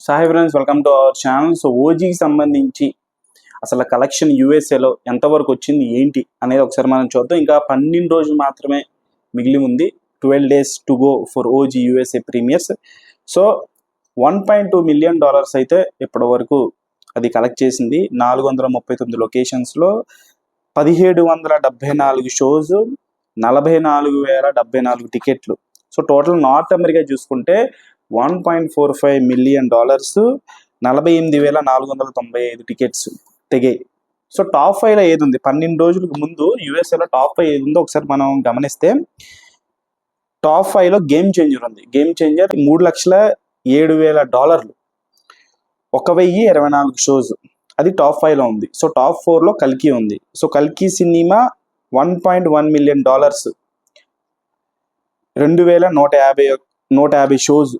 Sai friends welcome to our channel so ఓజీకి సంబంధించి అసలు collection యూఎస్ఏలో ఎంతవరకు వచ్చింది ఏంటి అనేది ఒకసారి మనం చూద్దాం. ఇంకా పన్నెండు రోజులు మాత్రమే మిగిలి ఉంది. Twelve days to go for OG USA premiers. So one point two million dollars అయితే ఇప్పటి వరకు అది కలెక్ట్ చేసింది. నాలుగు వందల ముప్పై తొమ్మిది లొకేషన్స్లో పదిహేడు వందల డెబ్బై నాలుగు షోస్ నలభై నాలుగు వేల డెబ్బై నాలుగు టికెట్లు సో టోటల్ నార్త్ అమెరికా చూసుకుంటే one point four five million dollars నలభై ఎనిమిది వేల నాలుగు వందల తొంభై ఐదు టికెట్స్ తెగాయి. సో టాప్ ఫైవ్లో ఏది ఉంది? పన్నెండు రోజులకు ముందు యూఎస్ఏలో టాప్ ఫైవ్ ఏది ఉందో ఒకసారి మనం గమనిస్తే టాప్ ఫైవ్లో గేమ్ చేంజర్ ఉంది. గేమ్ చేంజర్ మూడు లక్షల ఏడు వేల డాలర్లు. ఒక వెయ్యి ఇరవై నాలుగు షోస్ అది టాప్ ఫైవ్లో ఉంది. సో టాప్ ఫోర్లో కల్కి ఉంది. సో కల్కి cinema one point one million dollars రెండు వేల నూట యాభై నూట యాభై షోస్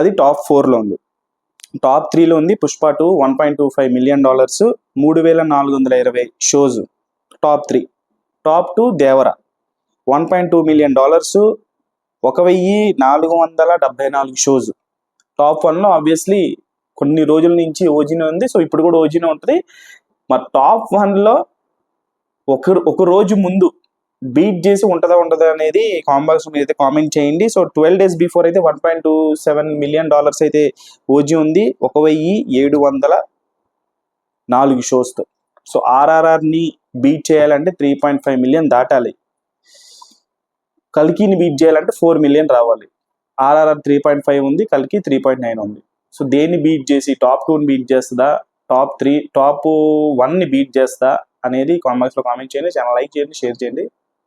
అది టాప్ ఫోర్లో ఉంది. టాప్ త్రీలో ఉంది Pushpa two one point two five million dollars మూడు వేల నాలుగు వందల ఇరవై shows top three top two Devara one point two million dollars ఒక వెయ్యి నాలుగు వందల డెబ్బై నాలుగు షోస్ టాప్ వన్లో ఆబ్వియస్లీ కొన్ని రోజుల నుంచి ఓజిన ఉంది. సో ఇప్పుడు కూడా ఓజిన ఉంటుంది. మరి టాప్ వన్లో ఒక ఒక రోజు ముందు బీట్ చేసి ఉంటుందా ఉంటుందా అనేది కాంబాక్స్ మీద అయితే కామెంట్ చేయండి. సో ట్వెల్వ్ డేస్ బిఫోర్ అయితే one point two seven million dollars అయితే ఓజీ ఉంది. ఒక వెయ్యి ఏడు వందల నాలుగు షోస్తో సో ఆర్ఆర్ఆర్ని బీట్ చేయాలంటే త్రీ పాయింట్ ఫైవ్ మిలియన్ దాటాలి. కల్కిని బీట్ చేయాలంటే ఫోర్ మిలియన్ రావాలి. ఆర్ఆర్ఆర్ త్రీ పాయింట్ ఫైవ్ ఉంది కల్కి త్రీ పాయింట్ నైన్ ఉంది. సో దేన్ని బీట్ చేసి టాప్ టూని బీట్ చేస్తుందా టాప్ త్రీ టాప్ వన్ని బీట్ చేస్తా అనేది కామెంట్స్లో కామెంట్ చేయండి. ఛానల్ లైక్ చేయండి షేర్ చేయండి.